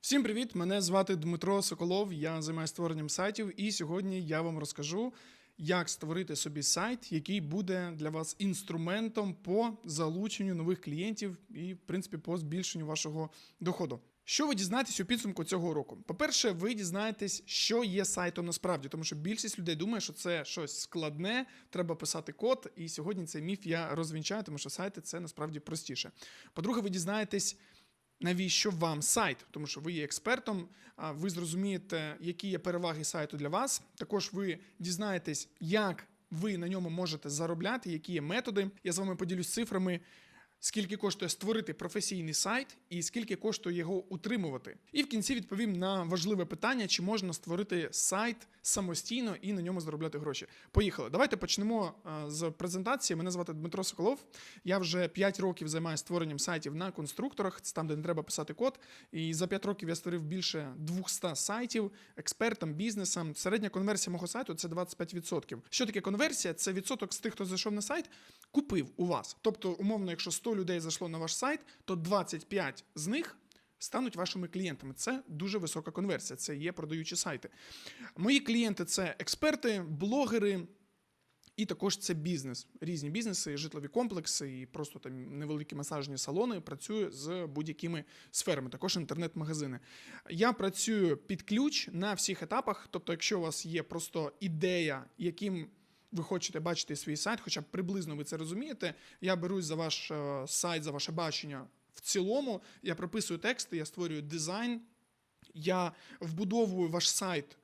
Всім привіт! Мене звати Дмитро Соколов. Я займаюся створенням сайтів, і сьогодні я вам розкажу, як створити собі сайт, який буде для вас інструментом по залученню нових клієнтів і, в принципі, по збільшенню вашого доходу. Що ви дізнаєтесь у підсумку цього року? По-перше, ви дізнаєтесь, що є сайтом насправді, тому що більшість людей думає, що це щось складне, треба писати код. І сьогодні цей міф я розвінчаю, тому що сайти це насправді простіше. По-друге, ви дізнаєтесь. Навіщо вам сайт? Тому що ви є експертом, ви зрозумієте, які є переваги сайту для вас. Також ви дізнаєтесь, як ви на ньому можете заробляти, які є методи. Я з вами поділюсь цифрами. Скільки коштує створити професійний сайт і скільки коштує його утримувати? І в кінці відповім на важливе питання: чи можна створити сайт самостійно і на ньому заробляти гроші? Поїхали. Давайте почнемо е, з презентації. Мене звати Дмитро Соколов. Я вже 5 років займаюся створенням сайтів на конструкторах, це там, де не треба писати код. І за 5 років я створив більше 200 сайтів експертам, бізнесам. Середня конверсія мого сайту це 25%. Що таке конверсія? Це відсоток з тих, хто зайшов на сайт, купив у вас. Тобто, умовно, якщо 100 людей зайшло на ваш сайт, то 25 з них. Стануть вашими клієнтами. Це дуже висока конверсія. Це є продаючі сайти. Мої клієнти це експерти, блогери, і також це бізнес. Різні бізнеси, житлові комплекси і просто там невеликі масажні салони. Працюю з будь-якими сферами, також інтернет-магазини. Я працюю під ключ на всіх етапах. Тобто, якщо у вас є просто ідея, яким ви хочете бачити свій сайт, хоча б приблизно ви це розумієте. Я берусь за ваш е, сайт, за ваше бачення в цілому. Я прописую тексти, я створюю дизайн, я вбудовую ваш сайт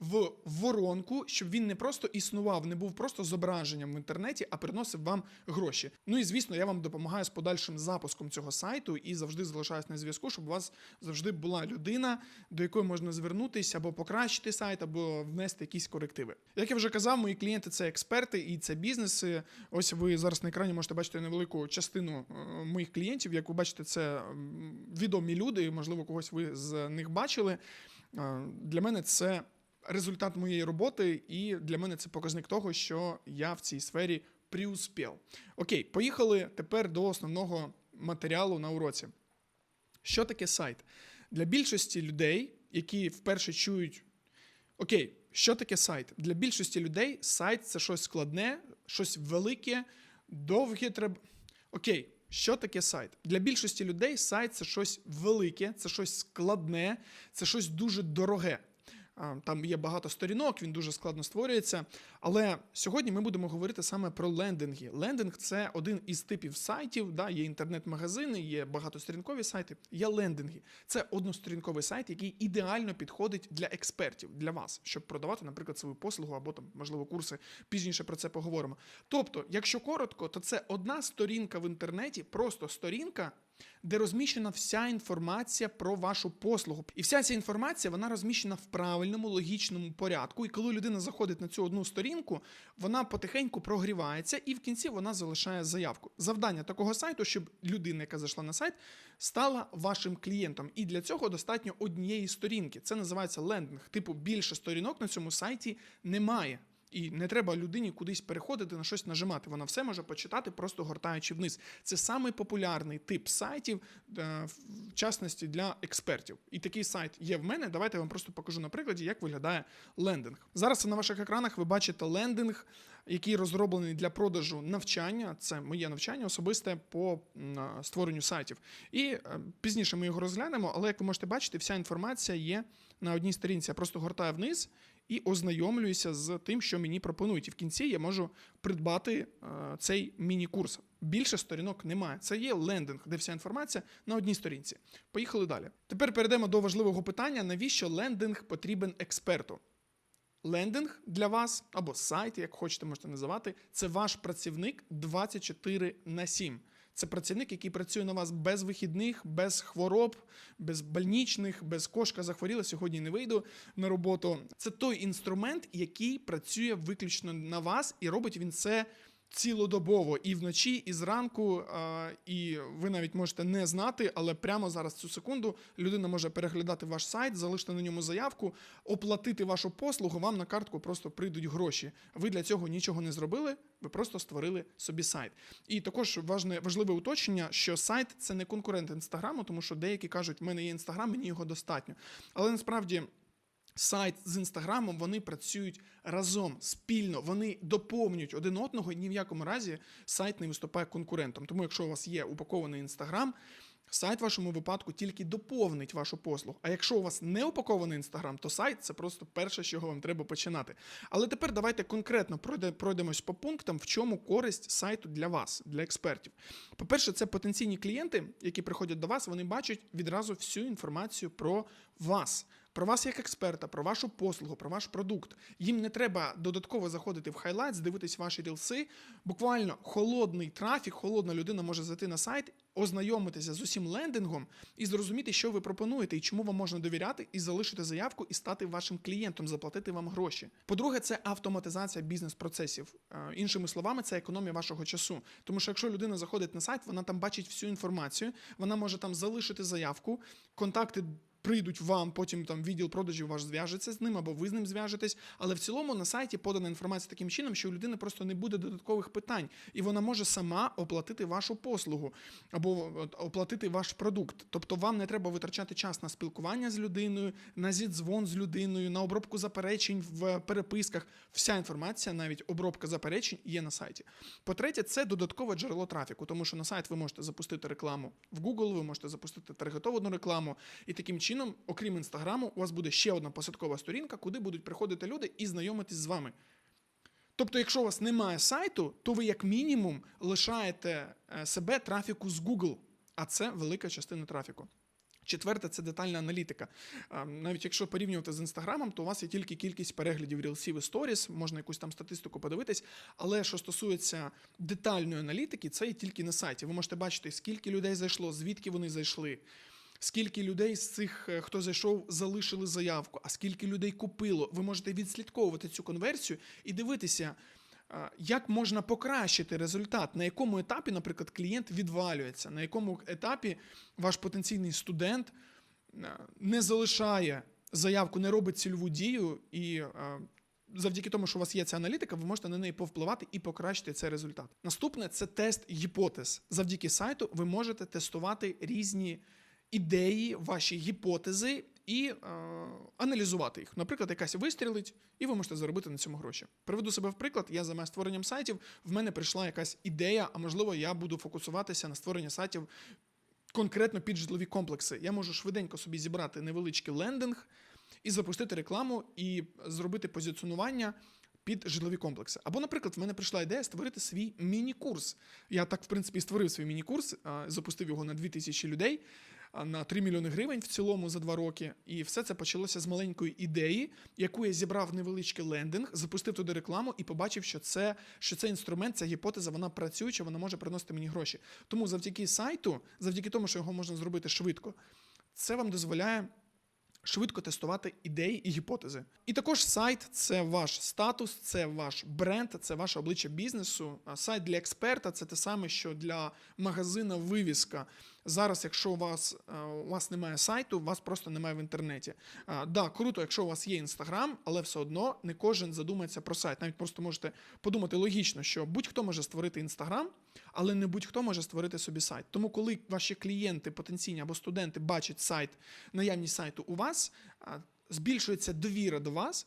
в воронку, щоб він не просто існував, не був просто зображенням в інтернеті, а приносив вам гроші. Ну і звісно, я вам допомагаю з подальшим запуском цього сайту і завжди залишаюсь на зв'язку, щоб у вас завжди була людина, до якої можна звернутися або покращити сайт, або внести якісь корективи. Як я вже казав, мої клієнти це експерти і це бізнеси. Ось ви зараз на екрані можете бачити невелику частину е, моїх клієнтів. Як ви бачите, це відомі люди, можливо, когось ви з них бачили. Е, Для мене це результат моєї роботи, і для мене це показник того, що я в цій сфері преуспів. Окей, поїхали тепер до основного матеріалу на уроці. Що таке сайт? Для більшості людей, які вперше чують, окей, що таке сайт? Для більшості людей сайт це щось складне, щось велике, довге треба. Окей. Що таке сайт? Для більшості людей сайт це щось велике, це щось складне, це щось дуже дороге. Там є багато сторінок, він дуже складно створюється. Але сьогодні ми будемо говорити саме про лендинги. Лендинг це один із типів сайтів. Да, Є інтернет-магазини, є багатосторінкові сайти. Є лендинги. Це односторінковий сайт, який ідеально підходить для експертів, для вас, щоб продавати, наприклад, свою послугу або там, можливо, курси. Пізніше про це поговоримо. Тобто, якщо коротко, то це одна сторінка в інтернеті, просто сторінка де розміщена вся інформація про вашу послугу. І вся ця інформація вона розміщена в правильному логічному порядку. І коли людина заходить на цю одну сторінку, вона потихеньку прогрівається, і в кінці вона залишає заявку. Завдання такого сайту, щоб людина, яка зайшла на сайт, стала вашим клієнтом. І для цього достатньо однієї сторінки. Це називається лендинг. Типу більше сторінок на цьому сайті немає. І не треба людині кудись переходити на щось нажимати. Вона все може почитати, просто гортаючи вниз. Це самий популярний тип сайтів, е, в частності для експертів. І такий сайт є в мене. Давайте я вам просто покажу на прикладі, як виглядає лендинг. Зараз на ваших екранах ви бачите лендинг, який розроблений для продажу навчання. Це моє навчання особисте по створенню сайтів. І е, пізніше ми його розглянемо, але як ви можете бачити, вся інформація є на одній сторінці. Я просто гортаю вниз і ознайомлююся з тим, що мені пропонують. І в кінці я можу придбати е, цей міні-курс. Більше сторінок немає. Це є лендинг, де вся інформація на одній сторінці. Поїхали далі. Тепер перейдемо до важливого питання: навіщо лендинг потрібен експерту? Лендинг для вас або сайт, як хочете, можете називати, це ваш працівник 24 на 7. Це працівник, який працює на вас без вихідних, без хвороб, без больничних, без кошка захворіла. Сьогодні не вийду на роботу. Це той інструмент, який працює виключно на вас, і робить він це цілодобово і вночі, і зранку, і ви навіть можете не знати, але прямо зараз цю секунду людина може переглядати ваш сайт, залишити на ньому заявку, оплатити вашу послугу. Вам на картку просто прийдуть гроші. Ви для цього нічого не зробили. Ви просто створили собі сайт. І також важне, важливе уточнення, що сайт це не конкурент інстаграму, тому що деякі кажуть, в мене є інстаграм, мені його достатньо. Але насправді. Сайт з інстаграмом вони працюють разом спільно, вони доповнюють один одного. і Ні в якому разі сайт не виступає конкурентом. Тому, якщо у вас є упакований інстаграм, сайт в вашому випадку тільки доповнить вашу послугу. А якщо у вас не упакований інстаграм, то сайт це просто перше, з чого вам треба починати. Але тепер давайте конкретно пройде- пройдемось по пунктам, в чому користь сайту для вас, для експертів. По-перше, це потенційні клієнти, які приходять до вас, вони бачать відразу всю інформацію про вас. Про вас як експерта, про вашу послугу, про ваш продукт. Їм не треба додатково заходити в хайлайтс, дивитись ваші рілси. Буквально холодний трафік, холодна людина може зайти на сайт, ознайомитися з усім лендингом і зрозуміти, що ви пропонуєте і чому вам можна довіряти, і залишити заявку і стати вашим клієнтом, заплатити вам гроші. По-друге, це автоматизація бізнес-процесів. Е, Іншими словами, це економія вашого часу. Тому що якщо людина заходить на сайт, вона там бачить всю інформацію, вона може там залишити заявку, контакти прийдуть вам, потім там відділ продажів ваш зв'яжеться з ним, або ви з ним зв'яжетесь. Але в цілому на сайті подана інформація таким чином, що у людини просто не буде додаткових питань, і вона може сама оплатити вашу послугу або оплатити ваш продукт. Тобто вам не треба витрачати час на спілкування з людиною, на зідзвон з людиною, на обробку заперечень в переписках. Вся інформація, навіть обробка заперечень, є на сайті. По-третє, це додаткове джерело трафіку, тому що на сайт ви можете запустити рекламу в Google, ви можете запустити таргетовану рекламу, і таким чином, окрім інстаграму, у вас буде ще одна посадкова сторінка, куди будуть приходити люди і знайомитись з вами. Тобто, якщо у вас немає сайту, то ви як мінімум лишаєте е, себе трафіку з Google, а це велика частина трафіку. Четверте це детальна аналітика. Навіть якщо порівнювати з інстаграмом, то у вас є тільки кількість переглядів рілсів і сторіс, можна якусь там статистику подивитись. Але що стосується детальної аналітики, це є тільки на сайті. Ви можете бачити, скільки людей зайшло, звідки вони зайшли. Скільки людей з цих, е, хто зайшов, залишили заявку, а скільки людей купило. Ви можете відслідковувати цю конверсію і дивитися, як можна покращити результат, на якому етапі, наприклад, клієнт відвалюється, на якому етапі ваш потенційний студент е, не залишає заявку, не робить цільову дію, і е, завдяки тому, що у вас є ця аналітика, ви можете на неї повпливати і покращити цей результат. Наступне це тест гіпотез. Завдяки сайту ви можете тестувати різні ідеї, ваші гіпотези і е, аналізувати їх. Наприклад, якась вистрілить, і ви можете заробити на цьому гроші. Приведу себе в приклад. Я займаюся створенням сайтів. В мене прийшла якась ідея, а можливо, я буду фокусуватися на створенні сайтів конкретно під житлові комплекси. Я можу швиденько собі зібрати невеличкий лендинг і запустити рекламу і зробити позиціонування. Під житлові комплекси. Або, наприклад, в мене прийшла ідея створити свій міні-курс. Я так, в принципі, створив свій міні-курс, запустив його на 2000 людей, на 3 мільйони гривень в цілому за два роки. І все це почалося з маленької ідеї, яку я зібрав невеличкий лендинг, запустив туди рекламу і побачив, що це, що цей інструмент, ця гіпотеза, вона працююча, вона може приносити мені гроші. Тому завдяки сайту, завдяки тому, що його можна зробити швидко, це вам дозволяє швидко тестувати ідеї і гіпотези. І також сайт це ваш статус, це ваш бренд, це ваше обличчя бізнесу. А сайт для експерта це те саме, що для магазина вивіска. Зараз, якщо у вас, е, у вас немає сайту, вас просто немає в інтернеті. А, да, круто, якщо у вас є інстаграм, але все одно не кожен задумається про сайт. Навіть просто можете подумати логічно, що будь-хто може створити інстаграм, але не будь-хто може створити собі сайт. Тому, коли ваші клієнти, потенційні або студенти бачать сайт, наявність сайту у вас, збільшується довіра до вас.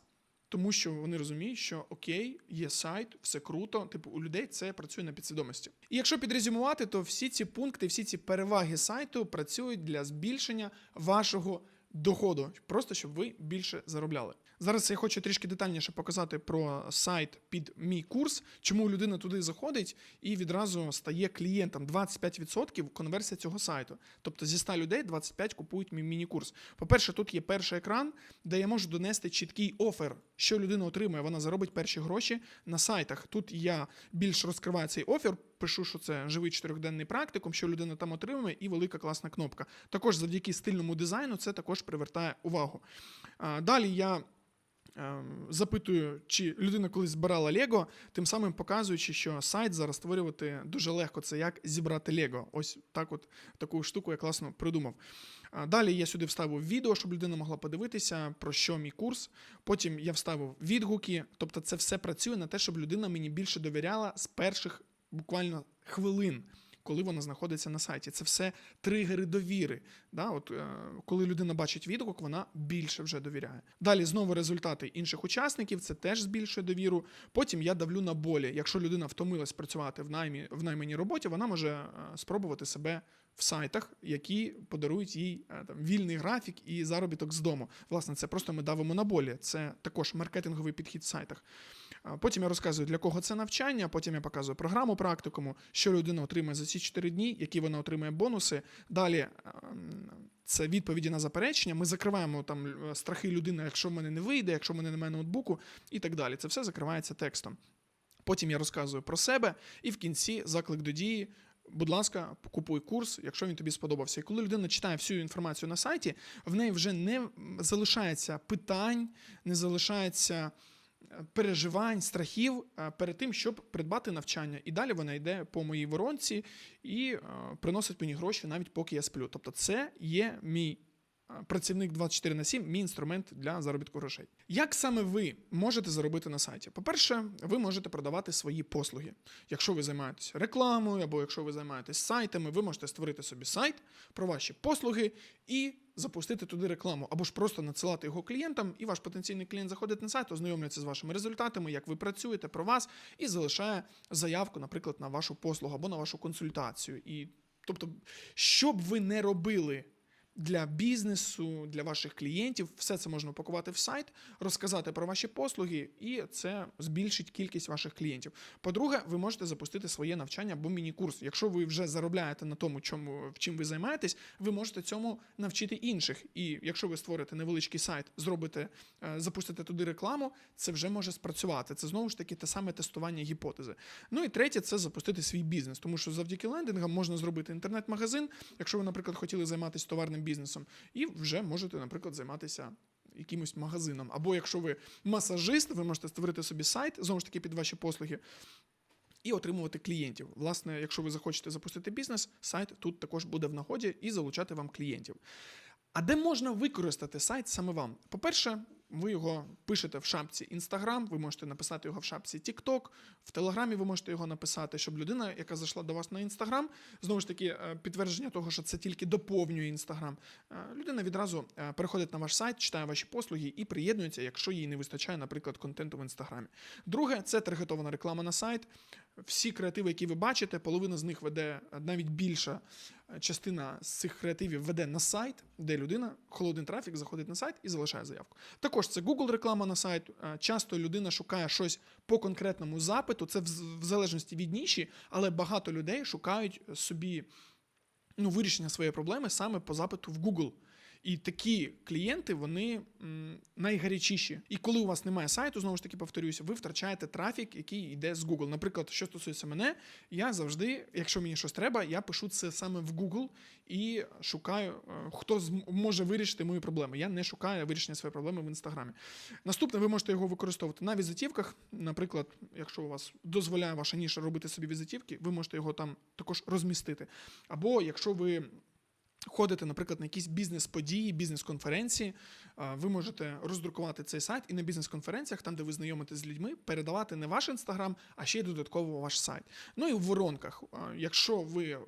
Тому що вони розуміють, що окей, є сайт, все круто. Типу, у людей це працює на підсвідомості. І якщо підрезюмувати, то всі ці пункти, всі ці переваги сайту працюють для збільшення вашого доходу, просто щоб ви більше заробляли. Зараз я хочу трішки детальніше показати про сайт під мій курс, чому людина туди заходить і відразу стає клієнтом. 25% конверсія цього сайту. Тобто зі 100 людей 25 купують мій міні-курс. По-перше, тут є перший екран, де я можу донести чіткий офер, що людина отримує. Вона заробить перші гроші на сайтах. Тут я більш розкриваю цей офер. Пишу, що це живий чотирьохденний практикум, що людина там отримує, і велика класна кнопка. Також завдяки стильному дизайну це також привертає увагу. Далі я запитую, чи людина колись збирала Лего, тим самим показуючи, що сайт зараз створювати дуже легко. Це як зібрати Лего. Ось так, от таку штуку я класно придумав. Далі я сюди вставив відео, щоб людина могла подивитися, про що мій курс. Потім я вставив відгуки. Тобто, це все працює на те, щоб людина мені більше довіряла з перших буквально хвилин. Коли вона знаходиться на сайті, це все тригери довіри. Да? От, е, коли людина бачить відгук, вона більше вже довіряє. Далі знову результати інших учасників, це теж збільшує довіру. Потім я давлю на болі. Якщо людина втомилась працювати в наймі в найманій роботі, вона може е, спробувати себе в сайтах, які подарують їй е, там вільний графік і заробіток з дому. Власне, це просто ми давимо на болі. Це також маркетинговий підхід в сайтах. Потім я розказую, для кого це навчання, потім я показую програму практикуму, що людина отримає за ці 4 дні, які вона отримає бонуси. Далі ем, це відповіді на заперечення. Ми закриваємо там е, страхи людини, якщо в мене не вийде, якщо в мене немає ноутбуку і так далі. Це все закривається текстом. Потім я розказую про себе, і в кінці заклик до дії. Будь ласка, купуй курс, якщо він тобі сподобався. І коли людина читає всю інформацію на сайті, в неї вже не залишається питань, не залишається переживань, страхів е, перед тим, щоб придбати навчання. І далі вона йде по моїй воронці і е, приносить мені гроші навіть поки я сплю. Тобто, це є мій працівник 24 на 7, мій інструмент для заробітку грошей. Як саме ви можете заробити на сайті? По-перше, ви можете продавати свої послуги. Якщо ви займаєтесь рекламою, або якщо ви займаєтесь сайтами, ви можете створити собі сайт про ваші послуги і запустити туди рекламу, або ж просто надсилати його клієнтам, і ваш потенційний клієнт заходить на сайт, ознайомлюється з вашими результатами, як ви працюєте про вас, і залишає заявку, наприклад, на вашу послугу або на вашу консультацію. І тобто, що б ви не робили для бізнесу, для ваших клієнтів. Все це можна упакувати в сайт, розказати про ваші послуги, і це збільшить кількість ваших клієнтів. По-друге, ви можете запустити своє навчання або міні-курс. Якщо ви вже заробляєте на тому, чому в чим ви займаєтесь, ви можете цьому навчити інших. І якщо ви створите невеличкий сайт, зробите, е, запустите туди рекламу, це вже може спрацювати. Це знову ж таки те саме тестування гіпотези. Ну і третє, це запустити свій бізнес, тому що завдяки лендингам можна зробити інтернет-магазин, якщо ви, наприклад, хотіли займатися товарним бізнесом, і вже можете, наприклад, займатися. Якимось магазином. Або якщо ви масажист, ви можете створити собі сайт, знову ж таки, під ваші послуги, і отримувати клієнтів. Власне, якщо ви захочете запустити бізнес, сайт тут також буде в нагоді і залучати вам клієнтів. А де можна використати сайт саме вам? По-перше, ви його пишете в шапці Instagram, ви можете написати його в шапці TikTok, в Телеграмі ви можете його написати, щоб людина, яка зайшла до вас на Instagram, знову ж таки, е, підтвердження того, що це тільки доповнює Instagram, е, людина відразу е, переходить на ваш сайт, читає ваші послуги і приєднується, якщо їй не вистачає, наприклад, контенту в Інстаграмі. Друге, це таргетована реклама на сайт. Всі креативи, які ви бачите, половина з них веде навіть більша частина з цих креативів веде на сайт, де людина, холодний трафік, заходить на сайт і залишає заявку. Також це Google реклама на сайт. Е, Часто людина шукає щось по конкретному запиту. Це в залежності від ніші, але багато людей шукають собі ну, вирішення своєї проблеми саме по запиту в Google. І такі клієнти вони найгарячіші. І коли у вас немає сайту, знову ж таки повторюся, ви втрачаєте трафік, який йде з Google. Наприклад, що стосується мене, я завжди, якщо мені щось треба, я пишу це саме в Google і шукаю, е, хто може вирішити мої проблеми. Я не шукаю вирішення своєї проблеми в інстаграмі. Наступне, ви можете його використовувати на візитівках. Наприклад, якщо у вас дозволяє ваша ніша робити собі візитівки, ви можете його там також розмістити. Або якщо ви ходите, наприклад, на якісь бізнес-події, бізнес-конференції, ви можете роздрукувати цей сайт і на бізнес-конференціях, там, де ви знайомитесь з людьми, передавати не ваш інстаграм, а ще й додатково ваш сайт. Ну і в воронках. Якщо ви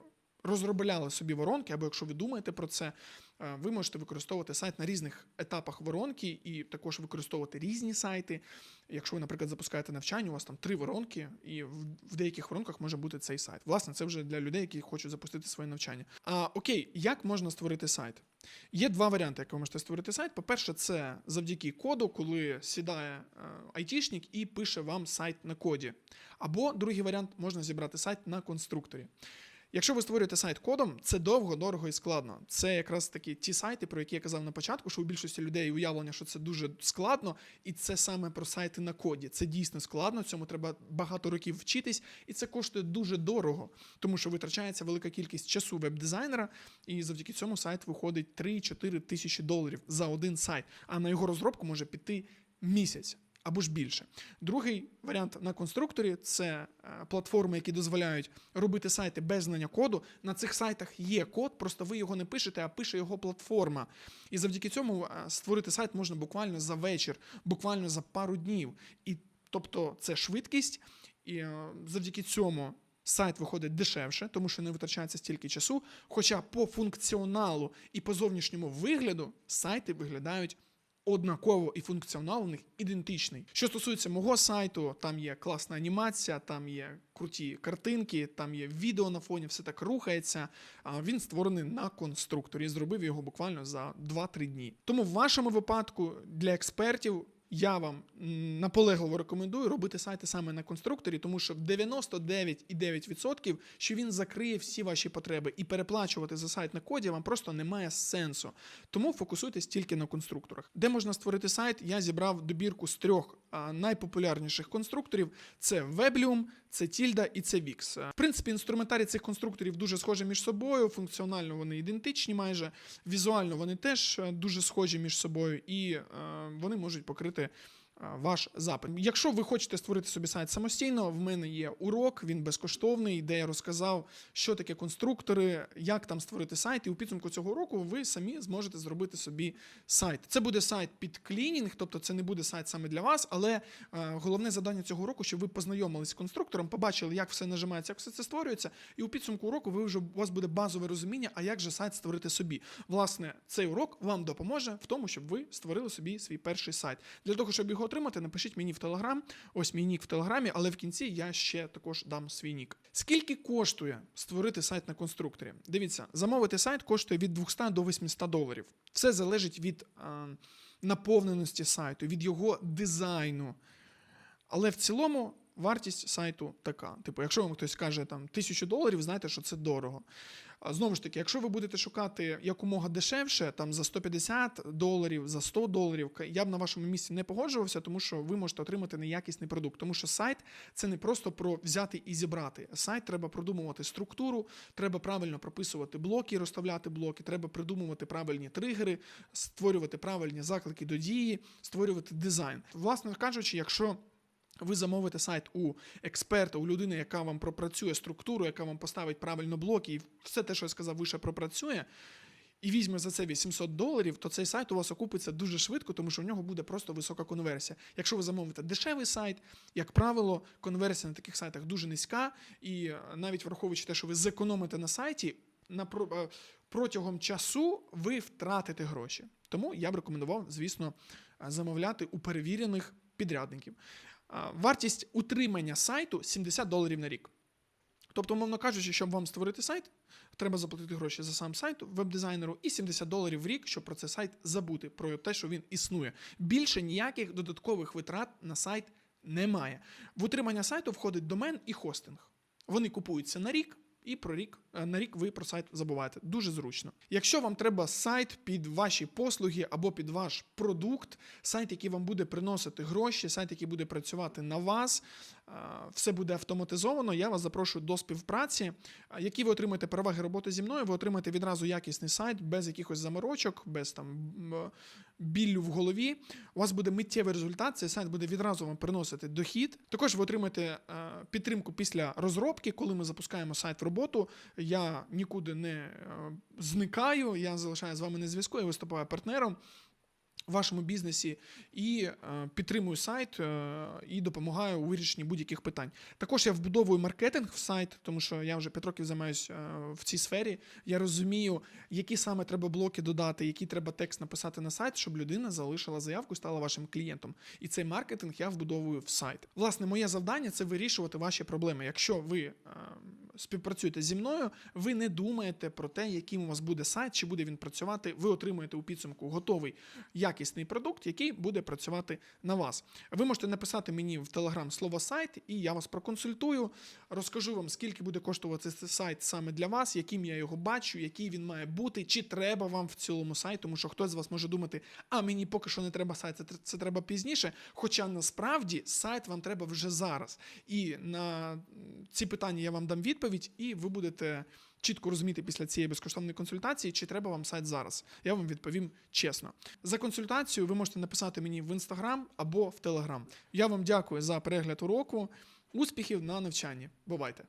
розробляли собі воронки, або якщо ви думаєте про це, ви можете використовувати сайт на різних етапах воронки і також використовувати різні сайти. Якщо ви, наприклад, запускаєте навчання, у вас там три воронки, і в в деяких воронках може бути цей сайт. Власне, це вже для людей, які хочуть запустити своє навчання. А окей, як можна створити сайт? Є два варіанти, як ви можете створити сайт. По-перше, це завдяки коду, коли сідає е, айтішник і пише вам сайт на коді. Або другий варіант можна зібрати сайт на конструкторі. Якщо ви створюєте сайт кодом, це довго, дорого і складно. Це якраз такі ті сайти, про які я казав на початку, що у більшості людей уявлення, що це дуже складно, і це саме про сайти на коді. Це дійсно складно, цьому треба багато років вчитись, і це коштує дуже дорого, тому що витрачається велика кількість часу веб-дизайнера, і завдяки цьому сайт виходить 3-4 тисячі доларів за один сайт. А на його розробку може піти місяць або ж більше. Другий варіант на конструкторі це е, платформи, які дозволяють робити сайти без знання коду. На цих сайтах є код, просто ви його не пишете, а пише його платформа. І завдяки цьому е, створити сайт можна буквально за вечір, буквально за пару днів. І тобто це швидкість, і е, завдяки цьому. Сайт виходить дешевше, тому що не витрачається стільки часу. Хоча по функціоналу і по зовнішньому вигляду сайти виглядають однаково і функціонал ідентичний. Що стосується мого сайту, там є класна анімація, там є круті картинки, там є відео на фоні, все так рухається. Він створений на конструкторі. Зробив його буквально за 2-3 дні. Тому в вашому випадку для експертів. Я вам наполегливо рекомендую робити сайти саме на конструкторі, тому що в 99,9% що він закриє всі ваші потреби і переплачувати за сайт на коді вам просто немає сенсу. Тому фокусуйтесь тільки на конструкторах. Де можна створити сайт? Я зібрав добірку з трьох найпопулярніших конструкторів: це Weblium, це Tilda і це Wix. В принципі, інструментарій цих конструкторів дуже схожі між собою. Функціонально вони ідентичні, майже візуально вони теж е, дуже схожі між собою, і е, вони можуть покрити. Е, Ваш запит. Якщо ви хочете створити собі сайт самостійно, в мене є урок, він безкоштовний, де я розказав, що таке конструктори, як там створити сайт. І у підсумку цього року ви самі зможете зробити собі сайт. Це буде сайт під клінінг, тобто це не буде сайт саме для вас, але е, головне завдання цього року, щоб ви познайомились з конструктором, побачили, як все нажимається, як все це створюється, і у підсумку уроку ви вже у вас буде базове розуміння, а як же сайт створити собі. Власне, цей урок вам допоможе в тому, щоб ви створили собі свій перший сайт. Для того, щоб його отримати, напишіть мені в Телеграм. Ось мій нік в Телеграмі, але в кінці я ще також дам свій нік. Скільки коштує створити сайт на конструкторі? Дивіться, замовити сайт коштує від 200 до 800 доларів. Все залежить від е, наповненості сайту, від його дизайну. Але в цілому вартість сайту така. Типу, якщо вам хтось каже там тисячу доларів, знайте, що це дорого. Знову ж таки, якщо ви будете шукати якомога дешевше, там за 150 доларів, за 100 доларів, я б на вашому місці не погоджувався, тому що ви можете отримати неякісний продукт. Тому що сайт це не просто про взяти і зібрати. Сайт треба продумувати структуру, треба правильно прописувати блоки, розставляти блоки, треба придумувати правильні тригери, створювати правильні заклики до дії, створювати дизайн. Власне кажучи, якщо ви замовите сайт у експерта, у людини, яка вам пропрацює структуру, яка вам поставить правильно блоки, і все те, що я сказав, вище пропрацює, і візьме за це 800 доларів, то цей сайт у вас окупиться дуже швидко, тому що в нього буде просто висока конверсія. Якщо ви замовите дешевий сайт, як правило, конверсія на таких сайтах дуже низька, і е, навіть враховуючи те, що ви зекономите на сайті, на е, протягом часу ви втратите гроші. Тому я б рекомендував, звісно, е, замовляти у перевірених підрядників. Вартість утримання сайту 70 доларів на рік. Тобто, умовно кажучи, щоб вам створити сайт, треба заплатити гроші за сам сайт веб-дизайнеру і 70 доларів в рік, щоб про цей сайт забути, про те, що він існує. Більше ніяких додаткових витрат на сайт немає. В утримання сайту входить домен і хостинг. Вони купуються на рік. І про рік е, на рік ви про сайт забуваєте. Дуже зручно. Якщо вам треба сайт під ваші послуги або під ваш продукт, сайт, який вам буде приносити гроші, сайт, який буде працювати на вас, е, все буде автоматизовано. Я вас запрошую до співпраці. Які ви отримаєте переваги роботи зі мною, ви отримаєте відразу якісний сайт без якихось заморочок, без там біллю в голові. У вас буде миттєвий результат. Цей сайт буде відразу вам приносити дохід. Також ви отримаєте е, підтримку після розробки, коли ми запускаємо сайт в роботу. Я нікуди не е, зникаю, я залишаю з вами на зв'язку, я виступаю партнером. Вашому бізнесі і е, підтримую сайт е, і допомагаю у вирішенні будь-яких питань. Також я вбудовую маркетинг в сайт, тому що я вже 5 років займаюся е, в цій сфері. Я розумію, які саме треба блоки додати, який треба текст написати на сайт, щоб людина залишила заявку і стала вашим клієнтом. І цей маркетинг я вбудовую в сайт. Власне, моє завдання це вирішувати ваші проблеми. Якщо ви співпрацюєте зі мною, ви не думаєте про те, яким у вас буде сайт, чи буде він працювати. Ви отримуєте у підсумку готовий якісний продукт, який буде працювати на вас. Ви можете написати мені в Телеграм слово сайт, і я вас проконсультую, розкажу вам, скільки буде коштувати цей сайт саме для вас, яким я його бачу, який він має бути, чи треба вам в цілому сайт, тому що хтось з вас може думати, а мені поки що не треба сайт, це, це треба пізніше. Хоча насправді сайт вам треба вже зараз. І на ці питання я вам дам відповідь. відповідь, і ви будете чітко розуміти після цієї безкоштовної консультації, чи треба вам сайт зараз. Я вам відповім чесно. За консультацію ви можете написати мені в інстаграм або в телеграм. Я вам дякую за перегляд уроку. Успіхів на навчанні. Бувайте!